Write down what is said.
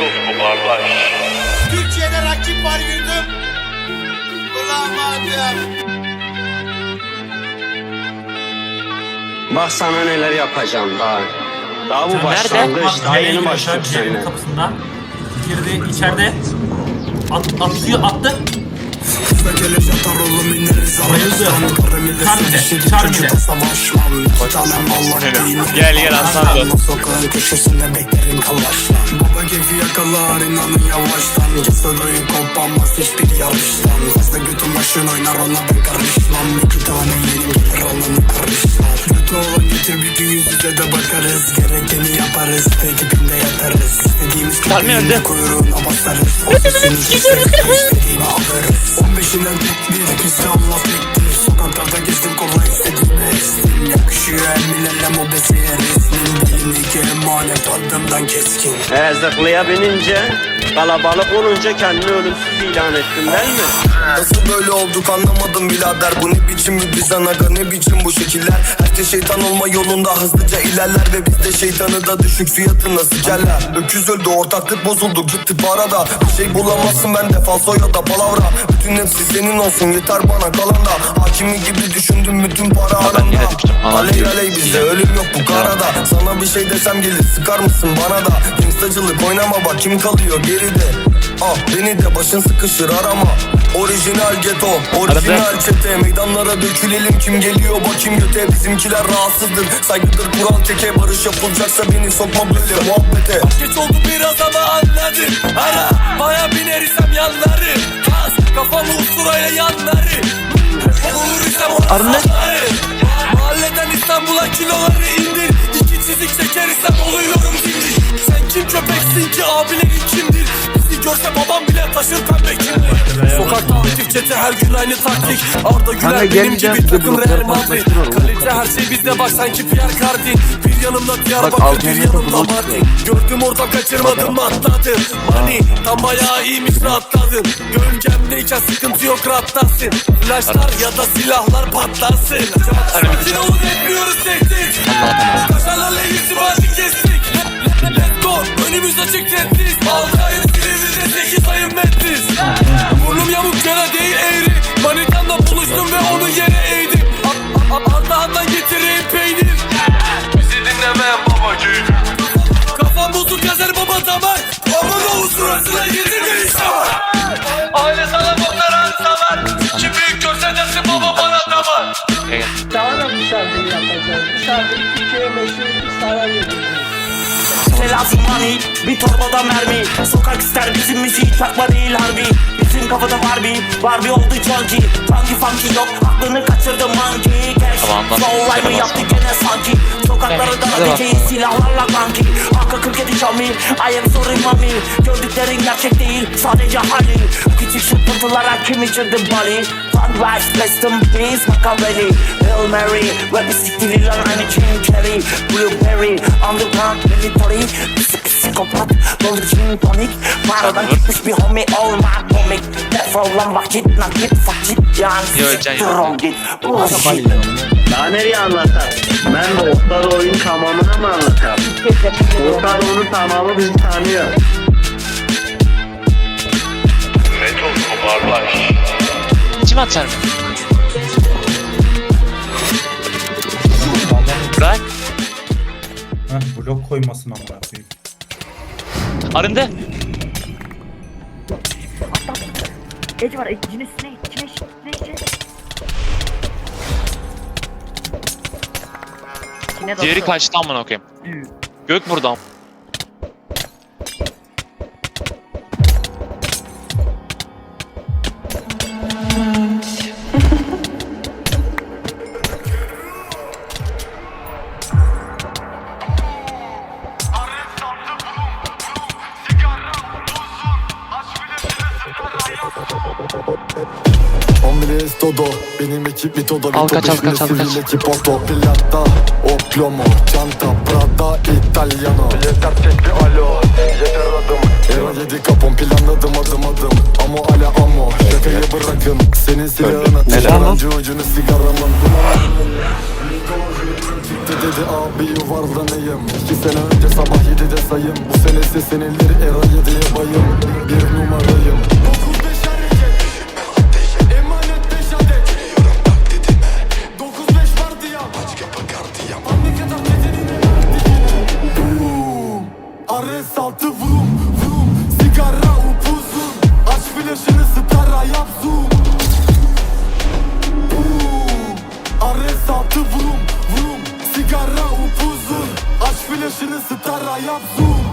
Metod kardeş. Türkiye'de rakip var yurdum. Bulamadım. Bak sana neler yapacağım daha. Daha bu Nerede? başlangıç. Daha yeni C'nin seninle. kapısında. Girdi içeride. At, atıyor attı. Bayıldı. Charmile. Charmile. Gel gel Hasan dur. Sokağın köşesinde beklerim kalaşla Baba keyfi yakalar inanın yavaştan Cesadoyu kopamaz hiçbir yarıştan Fazla götün başın oynar ona ben karışmam İki tane yerim gelir alanı karışlar Kötü olan getir bir gün yüz yüze de bakarız Gerekeni yaparız ekibinde yatarız İstediğimiz Charmi öldü. köpeğin kuyruğuna basarız Ofisini istediğini alırız 15'inden tek bir pisi Allah tektir Sokaklarda gezdim kolay istediğimi estim. Yakışıyor emmilerle mobese resmin Bilinlik emanet adımdan keskin. Zıplaya binince kalabalık olunca kendini ölümsüz ilan ettin değil mi? Nasıl böyle olduk anlamadım birader. Bu ne biçim bir düzen aga ne biçim bu şekiller? Herkes şeytan olma yolunda hızlıca ilerler Ve biz de şeytanı da düşük fiyatına sikerler Öküz öldü ortaklık bozuldu gitti parada Bir şey bulamazsın bende falso ya da palavra. Bütün hepsi senin olsun yeter bana kalan da. Hakimi gibi düşündüm bütün para ben aramda. Aley aley bizde ölüm yok bu karada. Sana bir şey desem gelir sıkar mısın bana da? Gangstacılık oynama bak kim kalıyor geride? Ah beni de başın sıkışır arama Orijinal geto, orijinal çete. Meydanlara dökülelim kim geliyor bakayım göte. Bizimkiler rahatsızdır, saygıdır kural teke. Barış yapılacaksa beni sokma böyle muhabbete. Geç oldu biraz ama anladın Ara baya biner isem yanları. Kas kafamı usturaya yanları. Olur isem ona salları Mahalleden İstanbul'a kiloları indir. İki çizik çeker isem oluyorum dimdik Sen kim köpeksin ki abilerin çete her gün aynı taktik. Arda Güler benim gibi takım Real Madrid. Kalite her şey bizde. Bak sanki Pierre Cardin Bir yanımda Diyarbakır bir yanımda Mardin. Gördüm orada kaçırmadım atladım Money tam bayağı iyiymiş rahatladın Gölgemdeyken sıkıntı yok rahatlasın Flashlar ya da silahlar patlasın Sakin olun bekliyoruz tehdit Kaşarlarla irtibatı kestik. Let's go önümüz açık tehdit Altı ayın silivinde sekiz ayın metris Aman oğuz suratına yedirme işte var Aile sana boklara savar Kim büyük görse desin baba bana damar Daha da dışarıda yapacağız. Dışarıda Lazım money. Bir torbada mermi. Sokak ister bizim müziği çakma değil harbi. Bizim kafada var bir Var bir oldu junkie. Funky funky yok. Aklını kaçırdı monkey. Cash. Tamam. Flow rhyme'ı yaptı gene sanki? Sokakları darabileceği silahlarla kanki Arka 47 Xiaomi. I am sorry mami Gördüklerin gerçek değil Sadece hali. Küçük şıpıntılara kim içirdi bali Sunrise Rest in peace Machiavelli Hail Mary Ve bisikli lan aynı Jim Carrey? Blueberry Underground Military Psik psikopat Dolu gin tonik Paradan gitmiş bir homie olma komik Defol lan vakit nakit fakit Yani Yo, siktir ol git Bullshit Daha nereye anlatar? Ben de ortada oyun tamamına mı anlatar? Ortada onun tamamı bizi tanıyor. Metod kardeş. Kim atar mı? Blok koymasın amına koyayım. Arındı. Ece var. Cine sinek. Cine sinek. Cine Cine Diğeri dostum. kaçtı amına koyayım. Gök burada. Omres todo Benim ekip bir todo Al kaç, al kaç, al kaç. ekip auto Plata o plomo Çanta Prada Italiano. Yeter tek bir alo Yeter adım. Ero yedi kapon planladım adım adım. Amo ala amo. Şakayı bırakın Senin silahına Taşırancı ucunu sigaramın Çıktı dedi abi yuvarlanayım. İki sene önce sabah yedide sayım. Bu senesi seneleri Era stara yap zoom